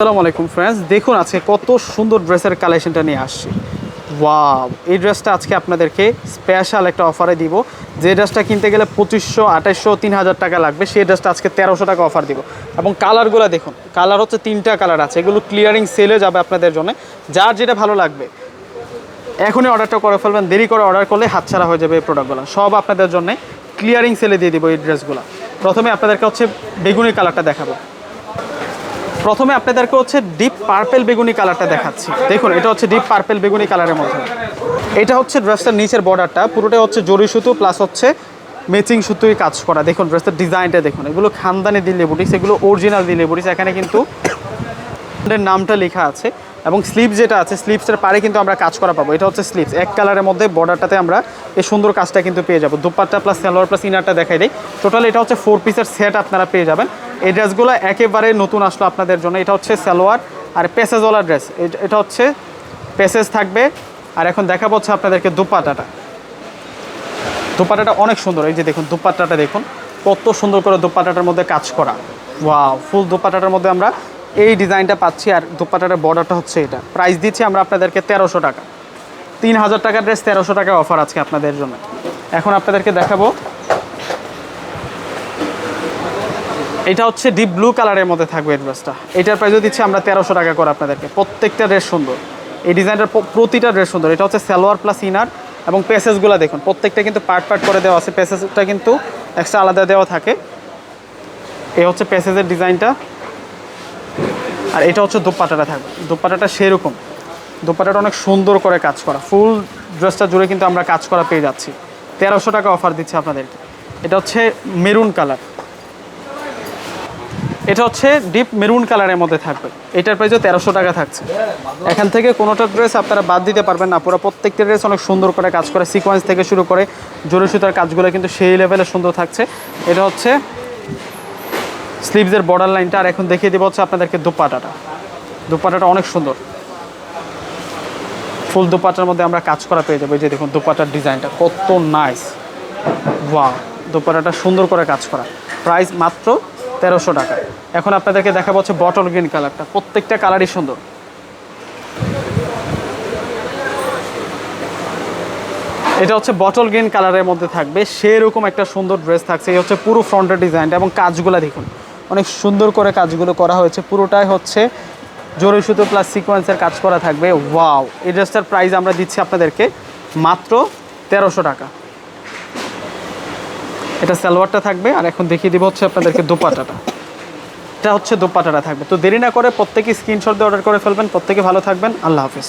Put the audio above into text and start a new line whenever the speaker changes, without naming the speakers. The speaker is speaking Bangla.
আসসালামু আলাইকুম ফ্রেন্ডস দেখুন আজকে কত সুন্দর ড্রেসের কালেকশনটা নিয়ে আসছি। ওয়াও এই ড্রেসটা আজকে আপনাদেরকে স্পেশাল একটা অফারে দিব। যে ড্রেসটা কিনতে গেলে পঁচিশশো, আঠাশশো, তিন হাজার টাকা লাগবে, সেই ড্রেসটা আজকে তেরোশো টাকা অফার দিব। এবং কালারগুলো দেখুন কালার হচ্ছে তিনটা কালার আছে। এগুলো ক্লিয়ারিং সেলে যাবে আপনাদের জন্য। যার যেটা ভালো লাগবে, এখনই অর্ডারটা করে ফেলবেন। দেরি করে অর্ডার করলে হাতছাড়া হয়ে যাবে এই প্রোডাক্টগুলো সব আপনাদের জন্য ক্লিয়ারিং সেলে দিয়ে দিব এই ড্রেসগুলো প্রথমে আপনাদেরকে হচ্ছে বেগুনি কালারটা দেখাবো। প্রথমে আপনাদেরকে হচ্ছে ডিপ পার্পেল বেগুনি কালারটা দেখাচ্ছি। দেখুন, এটা হচ্ছে ডিপ পার্পেল বেগুনি কালারের মধ্যে। এটা হচ্ছে ড্রেসটার নিচের বর্ডারটা পুরোটাই হচ্ছে জরি সুতো প্লাস হচ্ছে ম্যাচিং সুতোই কাজ করা। দেখুন ড্রেসটার ডিজাইনটা দেখুন। এগুলো খানদানি দিলে বুটিস এগুলো অরিজিনাল দিলে বুটিস এখানে কিন্তু নামটা লেখা আছে এবং স্লিপ যেটা আছে স্লিপসের পারে কিন্তু আমরা কাজ করা পাবো। এটা হচ্ছে স্লিপস এক কালারের মধ্যে বর্ডারটাতে আমরা এই সুন্দর কাজটা কিন্তু পেয়ে যাব। দুপাট্টা প্লাস সালোয়ার প্লাস ইনারটা দেখাই দেয় টোটাল এটা হচ্ছে ফোর পিসের সেট আপনারা পেয়ে যাবেন। এই ড্রেসগুলো একেবারে নতুন আসলো আপনাদের জন্য। এটা হচ্ছে সালোয়ার আর প্যাসেজওয়ালা ড্রেস। এটা হচ্ছে প্যাসেজ থাকবে। আর এখন দেখাবো হচ্ছে আপনাদেরকে দুপাটাটা। দুপাটাটা অনেক সুন্দর। এই যে দেখুন দুপাটাটা দেখুন। কত সুন্দর করে দুপাটাটার মধ্যে কাজ করা। ওয়াও, ফুল দুপাটাটার মধ্যে আমরা এই ডিজাইনটা পাচ্ছি। আর দুপাটাটার বর্ডারটা হচ্ছে এটা। প্রাইস দিচ্ছি আমরা আপনাদেরকে তেরোশো টাকা। তিন হাজার টাকার ড্রেস তেরোশো টাকা অফার আজকে আপনাদের জন্য। এখন আপনাদেরকে দেখাবো এটা হচ্ছে ডিপ ব্লু কালারের মধ্যে থাকবে ড্রেসটা এটার প্রাইসও দিচ্ছি আমরা তেরোশো টাকা করে আপনাদেরকে। প্রত্যেকটা ড্রেস সুন্দর। এই ডিজাইনটার প্রতিটা ড্রেস সুন্দর। এটা হচ্ছে সালোয়ার প্লাস ইনার এবং প্যাসেজগুলো দেখুন, প্রত্যেকটা কিন্তু পার্ট পার্ট করে দেওয়া আছে। প্যাসেজটা কিন্তু এক্সট্রা আলাদা দেওয়া থাকে। এই হচ্ছে প্যাসেজের ডিজাইনটা আর এটা হচ্ছে দোপাটাটা থাকবে। দোপাটাটা সেরকম। দোপাটাটা অনেক সুন্দর করে কাজ করা। ফুল ড্রেসটা জুড়ে কিন্তু আমরা কাজ করা পেয়ে যাচ্ছি। তেরোশো টাকা অফার দিচ্ছি আপনাদেরকে। এটা হচ্ছে মেরুন কালার এটা হচ্ছে ডিপ মেরুন কালারের মধ্যে থাকবে। এটার প্রাইসও তেরোশো টাকা থাকছে। এখান থেকে কোনোটা ড্রেস আপনারা বাদ দিতে পারবেন না। পুরো প্রত্যেকটা ড্রেস অনেক সুন্দর করে কাজ করে সিকোয়েন্স থেকে শুরু করে জোরে সুতার কাজগুলো কিন্তু সেই লেভেলে সুন্দর থাকছে। এটা হচ্ছে স্লিভসের বর্ডার লাইনটা আর এখন দেখিয়ে দেবো হচ্ছে আপনাদেরকে দুপাটাটা। দুপাটাটা অনেক সুন্দর। ফুল দুপাটার মধ্যে আমরা কাজ করা পেয়ে যাব। যে দেখুন, দুপাটার ডিজাইনটা কত নাইস ওয়া দুপাটাটা সুন্দর করে কাজ করা। প্রাইস মাত্র তেরোশো টাকা। এখন আপনাদেরকে দেখাবো হচ্ছে বটল গ্রিন কালারটা প্রত্যেকটা কালারই সুন্দর। এটা হচ্ছে বটল গ্রিন কালারের মধ্যে থাকবে। সেরকম একটা সুন্দর ড্রেস থাকছে। এই হচ্ছে পুরো ফ্রন্টের ডিজাইনটা এবং কাজগুলো দেখুন। অনেক সুন্দর করে কাজগুলো করা হয়েছে। পুরোটাই হচ্ছে জরি সুতো প্লাস সিকোয়েন্সের কাজ করা থাকবে। ওয়াও এই ড্রেসটার প্রাইস আমরা দিচ্ছি আপনাদেরকে মাত্র তেরোশো টাকা। এটা সালোয়ারটা থাকবে। আর এখন দেখিয়ে দিব হচ্ছে আপনাদেরকে দোপাটাটা। এটা হচ্ছে দোপাটাটা থাকবে। তো দেরি না করে প্রত্যেকে স্ক্রিনশট দিয়ে অর্ডার করে ফেলবেন, প্রত্যেকে ভালো থাকবেন। আল্লাহ হাফিজ।